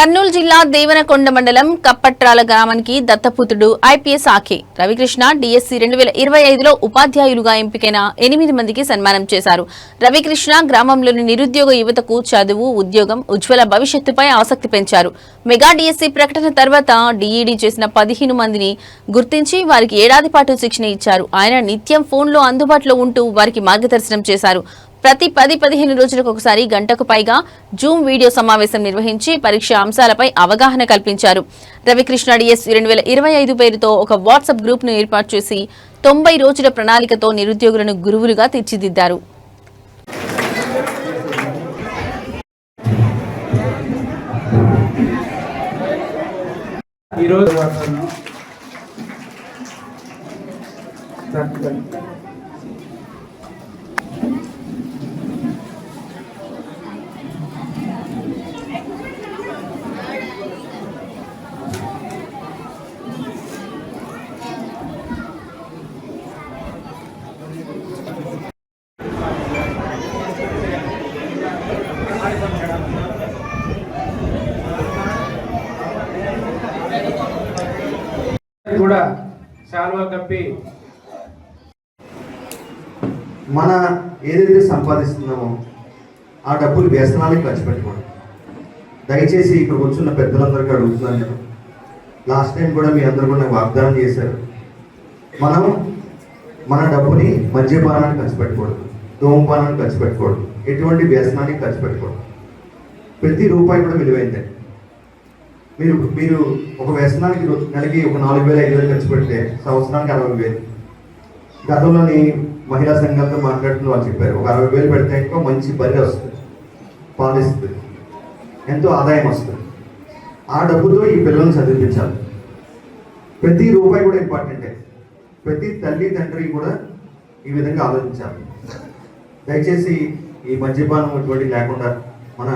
కర్నూలు జిల్లా దేవనకొండ మండలం కప్పట్రాల గ్రామానికి దత్తపుత్రుడు ఐపీఎస్ ఆకే రవికృష్ణ డిఎస్సి రెండు వేల ఇరవై ఐదులో ఉపాధ్యాయులుగా ఎంపికైన ఎనిమిది మందికి సన్మానం చేశారు. రవికృష్ణ గ్రామంలోని నిరుద్యోగ యువతకు చదువు ఉద్యోగం ఉజ్వల భవిష్యత్తుపై ఆసక్తి పెంచారు. మెగా డిఎస్సి ప్రకటన తర్వాత డిఈడి చేసిన పదిహేను మందిని గుర్తించి వారికి ఏడాది పాటు శిక్షణ ఇచ్చారు. ఆయన నిత్యం ఫోన్లో అందుబాటులో ఉంటూ వారికి మార్గదర్శనం చేశారు. ప్రతి పది పదిహేను రోజులకు ఒకసారి గంటకు పైగా జూమ్ వీడియో సమావేశం నిర్వహించి పరీక్ష అంశాలపై అవగాహన కల్పించారు. రవికృష్ణ డిఎస్ రెండు వేల ఇరవై ఐదు పేరుతో ఒక వాట్సాప్ గ్రూప్ను ఏర్పాటు చేసి తొంభై రోజుల ప్రణాళికతో నిరుద్యోగులను గురువులుగా తీర్చిదిద్దారు. ఈరోజు కూడా శాలువా కప్పి మన ఏదైతే సంపాదిస్తున్నామో ఆ డబ్బులు వ్యసనానికి ఖర్చు పెట్టుకోండి దయచేసి ఇక్కడ కూర్చున్న పెద్దలందరికీ అడుగుతున్నాను నేను. లాస్ట్ టైం కూడా మీ అందరూ కూడా నాకు వాగ్దానం చేశారు. మనం మన డబ్బుని మద్యపానానికి ఖర్చు పెట్టకూడదు. ధూమపానానికి ఖర్చు పెట్టకూడదు. ఎటువంటి వ్యసనానికి ఖర్చు పెట్టకూడదు. ప్రతి రూపాయి కూడా విలువైందండి మీరు మీరు ఒక వ్యసనానికి నెలకి ఒక నాలుగు వేల ఐదు వేలు ఖర్చు పెడితే సంవత్సరానికి అరవై వేలు. గతంలోని మహిళా సంఘాలతో మాట్లాడుతున్న వాళ్ళు చెప్పారు ఒక అరవై వేలు పెడితే ఇంకో మంచి బరి వస్తుంది పాలిస్తుంది ఎంతో ఆదాయం వస్తుంది. ఆ డబ్బుతో ఈ పిల్లల్ని చదివించాలి. ప్రతి రూపాయి కూడా ఇంపార్టెంటే. ప్రతి తల్లి తండ్రి కూడా ఈ విధంగా ఆలోచించాలి. దయచేసి ఈ మద్యపానం ఇటువంటి లేకుండా మన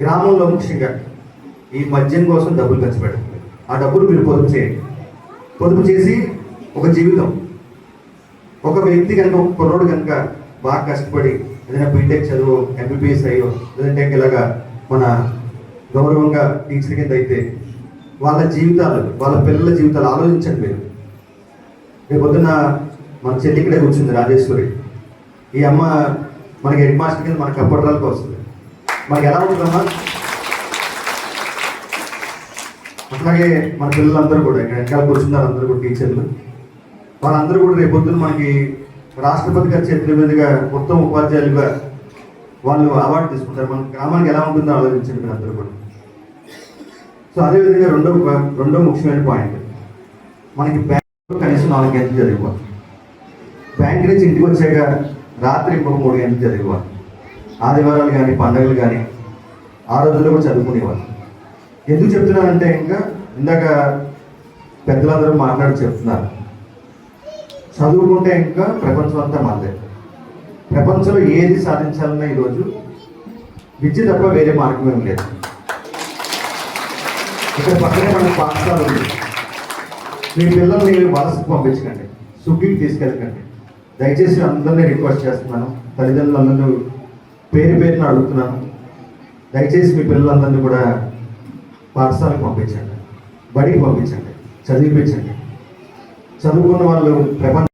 గ్రామంలో ముఖ్యంగా ఈ మద్యం కోసం డబ్బులు ఖర్చు పెట్టండి. ఆ డబ్బులు మీరు పొదుపు చేయండి. పొదుపు చేసి ఒక జీవితం. ఒక వ్యక్తి కనుక ఒక కుర్రోడు కనుక బాగా కష్టపడి ఏదైనా బీటెక్ చదువు ఎంబీబీఎస్ అయ్యో లేదంటే ఇలాగా మన గౌరవంగా టీచర్ కింద అయితే వాళ్ళ జీవితాలు వాళ్ళ పిల్లల జీవితాలు ఆలోచించండి మీరు. రేపు పొద్దున్న మన చెల్లి ఇక్కడే కూర్చుంది రాజేశ్వరి. ఈ అమ్మ మనకి హెడ్ మాస్టర్ కింద మనకి కప్పట్రాలకు వస్తుంది. మనకి ఎలా ఉంటుందమ్మా? అట్లాగే మన పిల్లలందరూ కూడా ఇక్కడ వెనకాల కూర్చున్నారు అందరూ కూడా టీచర్లు. వాళ్ళందరూ కూడా రేపు పొద్దున్న మనకి రాష్ట్రపతి గారి చేతుల మీదుగా మొత్తం ఉపాధ్యాయులుగా వాళ్ళు అవార్డు తీసుకుంటారు. మన గ్రామానికి ఎలా ఉంటుందో ఆలోచించండి మీరు అందరూ కూడా. సో అదేవిధంగా రెండో రెండో ముఖ్యమైన పాయింట్. మనకి బ్యాంకులో కనీసం నాలుగు గంటలు చదివాలి బ్యాంక్ నుంచి ఇంటికి వచ్చాక రాత్రి ఇంకొక మూడు గంటలు చదివాలి ఆదివారాలు కానీ పండుగలు కానీ ఆ రోజుల్లో కూడా చదువుకునేవాళ్ళు. ఎందుకు చెప్తున్నానంటే ఇంకా ఇందాక పెద్దలందరూ మాట్లాడి చెప్తున్నారు. చదువుకుంటే ఇంకా ప్రపంచం అంతా మాదే ప్రపంచంలో ఏది సాధించాలన్నా ఈరోజు విద్య తప్ప వేరే మార్గం ఏం లేదు. ఇక్కడ పక్కనే మనకి పాఠశాల ఉంది. మీ పిల్లల్ని వలసకు పంపించకండి. సుఖీకి తీసుకెళ్ళకండి. దయచేసి అందరినీ రిక్వెస్ట్ చేస్తున్నాను. తల్లిదండ్రులందరూ పేరు పేరున అడుగుతున్నాను. దయచేసి మీ పిల్లలందరినీ కూడా పాఠశాలకు పంపించండి. బడికి పంపించండి. చదివించండి చదువుకున్న వాళ్ళు ప్రపంచ